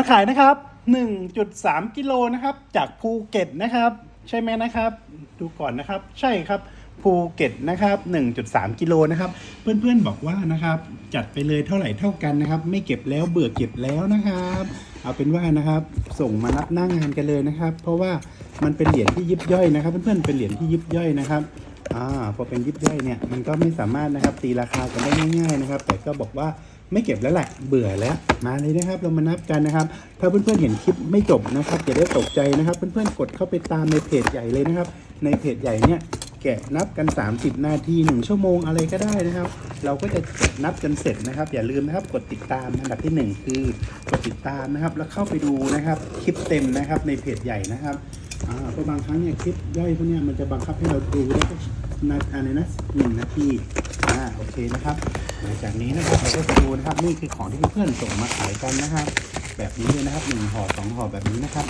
มาขายนะครับ 1.3 กิโลนะครับ จากภูเก็ตนะครับ ใช่ไหมนะครับ ดูก่อนนะครับ ใช่ครับภูเก็ตนะครับ 1.3 กิโลนะครับ เพื่อนๆบอกว่านะครับ จัดไปเลยเท่าไหร่เท่ากันนะครับ ไม่เก็บแล้วเบื่อเก็บแล้วนะครับ เอาเป็นว่านะครับ ส่งมารับหน้างานกันเลยนะครับ เพราะว่ามันเป็นเหรียญที่ยิบย่อยนะครับ เพื่อนๆเป็นเหรียญที่ยิบย่อยนะครับอ่าพอเป็นยิบย่อยเนี่ยมันก็ไม่สามารถนะครับตีราคากันได้ง่าย ๆนะครับ แต่ก็บอกว่า ไม่เก็บแล้วแหละเบื่อแล้วมาเลยนะครับ เรามานับกันนะครับ ถ้าเพื่อนๆเห็นคลิปไม่จบนะครับอย่าได้ตกใจนะครับ เพื่อนๆกดเข้าไปตามในเพจใหญ่เลยนะครับ ในเพจใหญ่เนี่ยแกะนับกัน 30 นาที 1 ชั่วโมงอะไรก็ได้นะครับ เราก็จะนับจนเสร็จนะครับ อย่าลืมนะครับกดติดตามอันดับที่หนึ่งคือกดติดตามนะครับ แล้วเข้าไปดูนะครับคลิปเต็มนะครับในเพจใหญ่นะครับเพราะบางครั้งเนี่ยคลิปย่อยพวกเนี้ยมันจะบังคับให้เราดูได้แค่นาทีนะหนึ่งนาทีอ่าโอเคนะครับ หลังจากนี้นะครับเราก็จะดูนะครับนี่คือของที่เพื่อนๆส่งมาขายกันนะครับ แบบนี้เลยนะครับหนึ่งห่อสองห่อแบบนี้นะครับ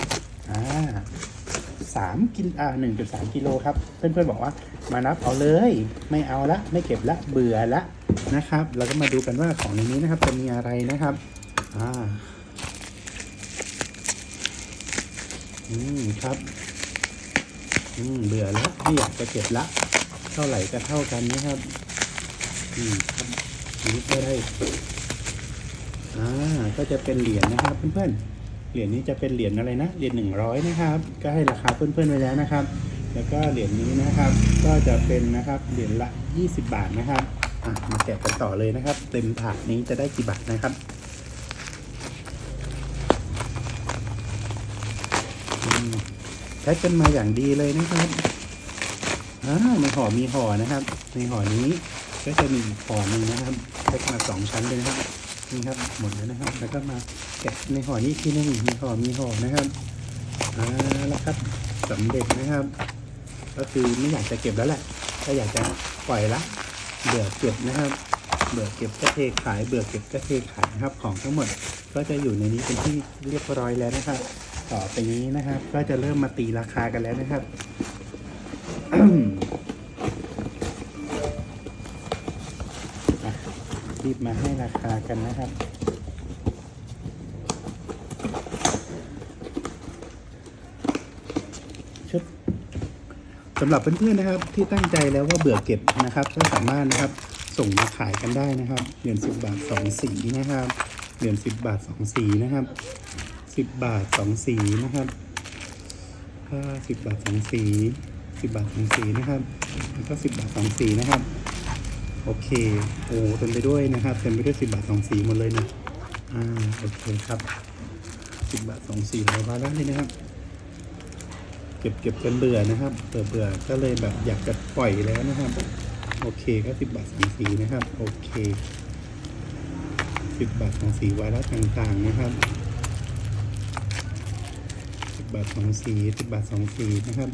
อ่าสามกิโลอ่าหนึ่งจุดสามกิโลครับ เพื่อนๆบอกว่ามานับเอาเลย ไม่เอาละไม่เก็บละเบื่อละนะครับ เราก็มาดูกันว่าของในนี้นะครับจะมีอะไรนะครับอ่าอืมครับอืมเบื่อล้วไม่อยากจะเก็บละ เท่าไหร่ก็เท่ากันนะครับอืมครับ อันนี้ก็ได้อ่าก็จะเป็นเหรียญนะครับเพื่อนๆเหรียญนี้จะเป็นเหรียญอะไรนะเหรียญหนึ่งร้อยนะครับ ก็ให้ราคาเพื่อนๆไว้แล้วนะครับ แล้วก็เหรียญนี้นะครับ ก็จะเป็นนะครับเหรียญละ 20 บาทนะครับอะมาแกะกันต่อเลยนะครับ เต็มถาดนี้จะได้กี่บาทนะครับแพ็คกันมาอย่างดีเลยนะครับอ่าในห่อมีห่อนะครับ ในห่อนี้ ก็จะมีห่อหนึ่งนะครับแพ็คมาสองชั้นเลยนะครับนี่ครับหมดแล้วนะครับ แล้วก็มาแกะในห่อนี้ทีหนึงมีห่อมีห่อนะครับอ่าแล้วครับสำเร็จนะครับ ก็คือไม่อยากจะเก็บแล้วแหละก็อยากจะปล่อยละเบื่อเก็บนะครับเบื่อเก็บก็เทขายเบื่อเก็บก็เทขายนะครับ ของทั้งหมดก็จะอยู่ในนี้เป็นที่เรียบร้อยแล้วนะครับ ต่อไปนี้นะครับ ก็จะเริ่มมาตีราคากันแล้วนะครับ รีบมาให้ราคากันนะครับ ชุดสำหรับเพื่อนๆนะครับ ที่ตั้งใจแล้วว่าเบื่อเก็บนะครับ ก็สามารถนะครับส่งมาขายกันได้นะครับเหรียญสิบบาทสองสีนะครับเหรียญสิบบาทสองสีนะครับสิบบาทสองสีนะครับก็สิบบาทสองสีสิบบาทสองสีนะครับ แล้วก็สิบบาทสองสีนะครับ โอเค โอ้เต็มไปด้วยนะครับ เต็มไปด้วยสิบบาทสองสีหมดเลยนะ อ่า โอเคครับสิบบาทสองสีร้อยบาแล้วเลยนะครับ เก็บเก็บกันเบื่อนะครับเบื่อเบื่อก็เลยแบบอยากจะปล่อยแล้วนะครับ โอเคก็สิบบาทสองสีนะครับ โอเคสิบบาทสองสีวาระต่างๆนะครับสิบบาทสองสีสิบบาทสองสีนะครับ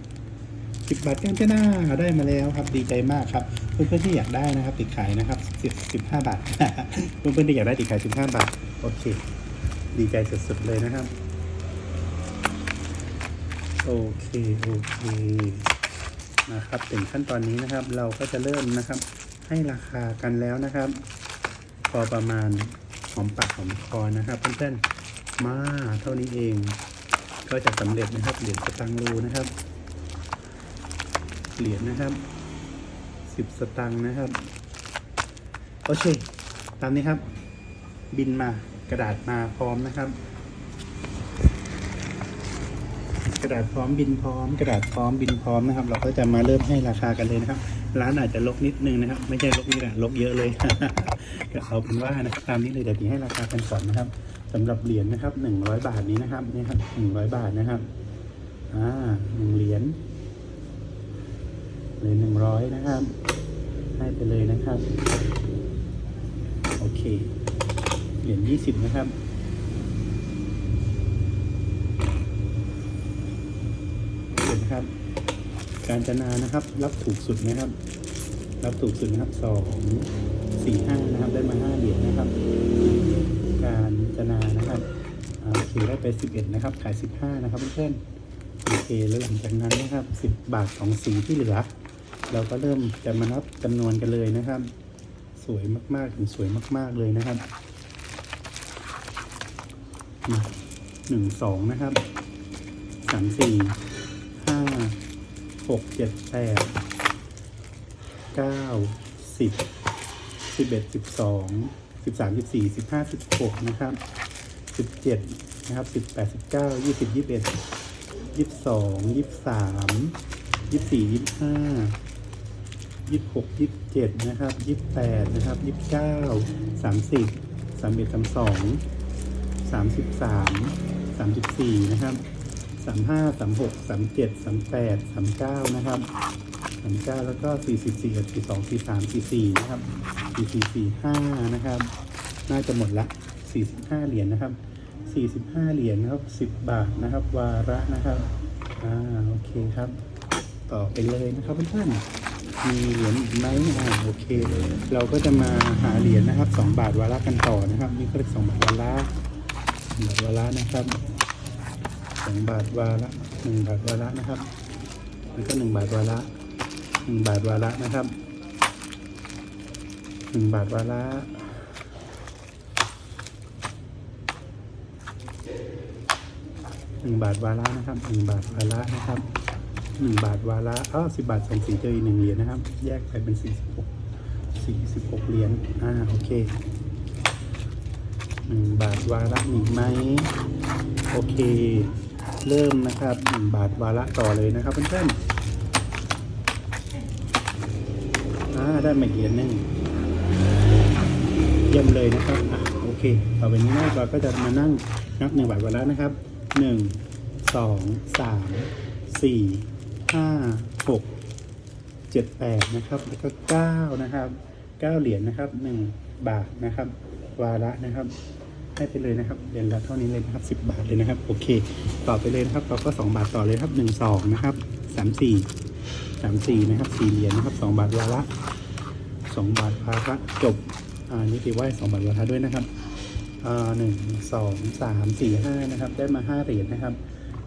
สิบบาทกาญจนาได้มาแล้วครับดีใจมากครับเพื่อนๆที่อยากได้นะครับ ติดขายนะครับสิบสิบห้าบาท เพื่อนๆที่อยากได้ติดขายสิบห้าบาทโอเค ดีใจสุดๆเลยนะครับ โอเคโอเคนะครับถึงขั้นตอนนี้นะครับ เราก็จะเริ่มนะครับ ให้ราคากันแล้วนะครับ พอประมาณหอมปากหอมคอนะครับ เพื่อนๆมาเท่านี้เอง ก็จะสำเร็จนะครับเหรียญสตังรูนะครับ เหรียญนะครับสิบสตังค์นะครับ โอเค ตามนี้ครับ บินมากระดาษมาพร้อมนะครับ กระดาษพร้อมบินพร้อม กระดาษพร้อมบินพร้อมนะครับ เราก็จะมาเริ่มให้ราคากันเลยนะครับ ร้านอาจจะลกนิดนึงนะครับ ไม่ใช่ลกนี่แหละลกเยอะเลยก็เอาเป็นว่านะครับตามนี้เลยเดี๋ยวพี่ให้ราคากันก่อนนะครับสำหรับเหรียญนะครับหนึ่งร้อยบาทนี้นะครับนี่ครับหนึ่งร้อยบาทนะครับอ่าหนึ่งเหรียญ เหรียหนึ่งร้อยนะครับ ให้ไปเลยนะครับ โอเค เหรียญยี่สิบนะครับเห็นนะครับ การจนานะครับ รับถูกสุดนะครับ รับถูกสุดนะครับสองสี่ห้านะครับ ได้มาห้าเหรียญนะครับ การจนานะครับโอเคได้ไปสิบเอ็ดนะครับ ขายสิบห้านะครับเพื่อนโอเค แล้วหลังจากนั้นนะครับสิบบาทสองสีที่เหลือ เราก็เริ่มจะมานับจำนวนกันเลยนะครับ สวยมากๆถึงสวยมาก ๆเลยนะครับมาหนึ่งสองนะครับสามสี่ห้าหกเจ็ดแปดเก้าสิบสิบเอ็ดสิบสองสิบสามสิบสี่สิบห้าสิบหกนะครับสิบเจ็ดนะครับสิบแปดสิบเก้ายี่สิบยี่สิบเอ็ดยี่สิบสองยี่สิบสามยี่สิบสี่ยี่สิบห้า ยี่สิบหกยี่สิบเจ็ดนะครับยี่สิบแปดนะครับยี่สิบเก้าสามสิบสามเอ็ดสามสองสามสิบสามสามสิบสี่นะครับสามห้าสามหกสามเจ็ดสามแปดสามเก้านะครับสามเก้าแล้วก็สี่สิบสี่สี่สองสี่สามสี่สี่นะครับสี่สี่สี่ห้านะครับ น่าจะหมดละสี่สิบห้าเหรียญนะครับสี่สิบห้าเหรียญนะครับสิบบาทนะครับ วาระนะครับ อ่า โอเคครับ ต่อไปเลยนะครับเพื่อนๆ มีเหรียญอีกไหมอ่าโอเค เราก็จะมาหาเหรียญนะครับสองบาทวาระกันต่อนะครับ นี่ก็เรียกสองบาทวาระสองบาทวาระนะครับสองบาทวาระหนึ่งบาทวาระนะครับแล้วก็หนึ่งบาทวาระหนึ่งบาทวาระนะครับหนึ่งบาทวาระหนึ่งบาทวาระนะครับหนึ่งบาทวาระนะครับ หนึ่งบาทวาระอ้าสิบาทสองสีเจออีกหนึ่งเหรียญนะครับ แยกไปเป็นสี่สิบหกสี่สิบหกเหรียญอ่าโอเคหนึ่งบาทวาระอีกไหมโอเค เริ่มนะครับหนึ่งบาทวาระต่อเลยนะครับเพื่อนๆอ่าได้มาอีกเหรียญหนึ่งเยี่ยมเลยนะครับอะโอเค ต่อไปนี้นะเราก็จะมานั่งนับหนึ่งบาทวาระนะครับหนึ่งสองสามสี่ ห้าหกเจ็ดแปดนะครับ แล้วก็เก้านะครับเก้าเหรียญนะครับหนึ่งบาทนะครับ วาระนะครับให้ไปเลยนะครับเหรียญละเท่านี้เลยนะครับสิบบาทเลยนะครับ โอเค ต่อไปเลยนะครับ เราก็สองบาทต่อเลยครับหนึ่งสองนะครับสามสี่สามสี่นะครับสี่เหรียญนะครับสองบาทวาระสองบาทวาระจบ อ่านี่ตีไว้สองบาทวาระด้วยนะครับ อ่าหนึ่งสองสามสี่ห้านะครับ ได้มาห้าเหรียญนะครับ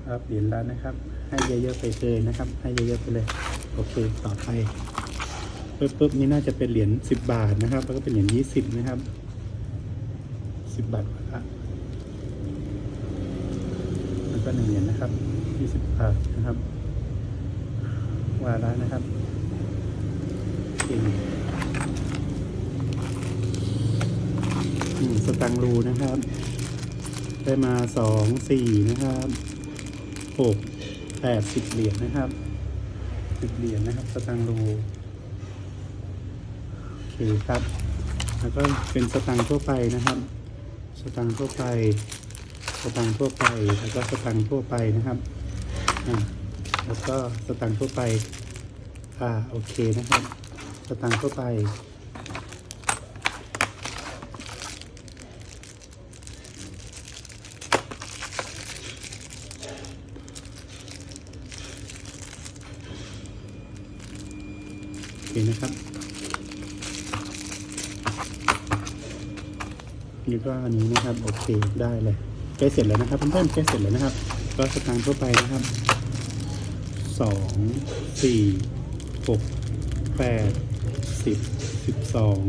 ครับ เหรียญละนะครับ ให้เยอะๆไปเลยนะครับ ให้เยอะๆไปเลย โอเค ต่อไปปึ๊บปึ๊บนี่น่าจะเป็นเหรียญสิบบาทนะครับ แล้วก็เป็นเหรียญยี่สิบนะครับสิบบาทละแล้วก็หนึ่งเหรียญนะครับยี่สิบบาทนะครับวาระนะครับสตังรูนะครับ ได้มาสองสี่นะครับหก แปดสิบเหรียญนะครับสิบเหรียญนะครับ สตังค์โลโอเคครับ แล้วก็เป็นสตังค์ทั่วไปนะครับ สตังค์ทั่วไป สตังค์ทั่วไป แล้วก็สตังค์ทั่วไปนะครับอ่าแล้วก็สตังค์ทั่วไป อ่า โอเคนะครับ สตังค์ทั่วไป นะครับ นี่ก็อันนี้นะครับโอเคได้เลยใกล้เสร็จแล้วนะครับเพื่อนๆใกล้เสร็จแล้วนะครับ ก็สตางค์ทั่วไปนะครับสองสี่หกแปดสิบสิบสอง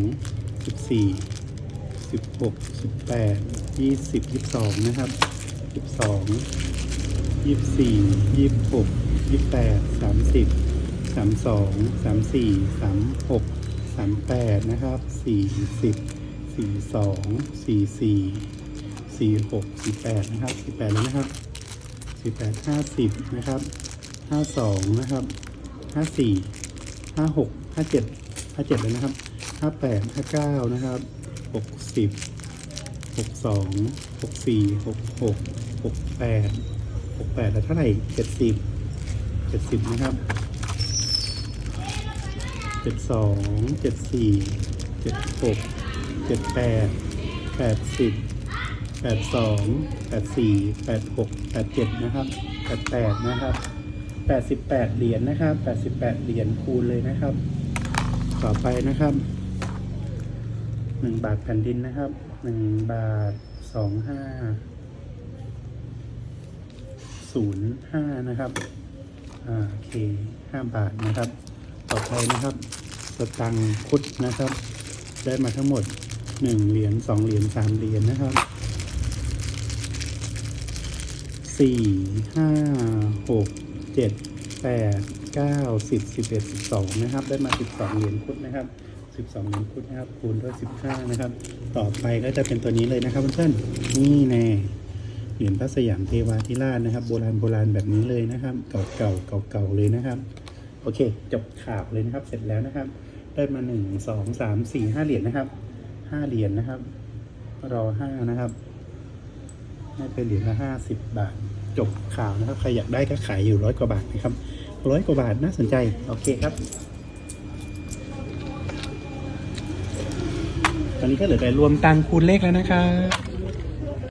สิบสี่สิบหกสิบแปดยี่สิบยี่สิบสองนะครับสิบสองยี่สิบสี่ยี่สิบหกยี่สิบแปดสามสิบ สามสองสามสี่สามหกสามแปดนะครับสี่สิบสี่สองสี่สี่สี่หกสี่แปดนะครับสี่แปดแล้วนะครับสี่แปดห้าสิบนะครับห้าสองนะครับห้าสี่ห้าหกห้าเจ็ดห้าเจ็ดเลยนะครับห้าแปดห้าเก้านะครับหกสิบหกสองหกสี่หกหกหกแปดหกแปดแล้วเท่าไหร่เจ็ดสิบเจ็ดสิบนะครับ จ็ดสองเจ็ดสี่เจ็ดหกเจ็ดแปดแปดสิบแปดสองแปดสี่แปดหกแปดเจ็ดนะครับแปดแปดนะครับแปดสิบแปดเหรียญนะครับแปดสิบแปดเหรียญคูณเลยนะครับ ต่อไปนะครับหนึ่งบาทแผ่นดินนะครับหนึ่งบาทสองห้าศูนย์ห้านะครับ อ่า โอเคห้าบาทนะครับ ต่อไปนะครับสตังคุดนะครับ ได้มาทั้งหมดหนึ่งเหรียญสองเหรียญสามเหรียญนะครับสี่ห้าหกเจ็ดแปดเก้าสิบสิบเอ็ดสิบสองนะครับ ได้มาสิบสองเหรียญพุทธนะครับสิบสองเหรียญพุทธนะครับคูณด้วยสิบห้านะครับ ต่อไปก็จะเป็นตัวนี้เลยนะครับเพื่อนๆนี่แน่เหรียญพระสยามเทวาธิราชนะครับ โบราณโบราณแบบนี้เลยนะครับ เก่าเก่าเก่าเก่าเลยนะครับ โอเค จบข่าวเลยนะครับ เสร็จแล้วนะครับ ได้มาหนึ่งสองสามสี่ห้าเหรียญนะครับห้าเหรียญนะครับ รอห้านะครับให้เป็นเหรียญละห้าสิบบาท จบข่าวนะครับ ใครอยากได้ก็ขายอยู่ร้อยกว่าบาทนะครับร้อยกว่าบาทน่าสนใจ โอเคครับ ตอนนี้ก็เหลือแต่รวมตังค์คูณเลขแล้วนะครับ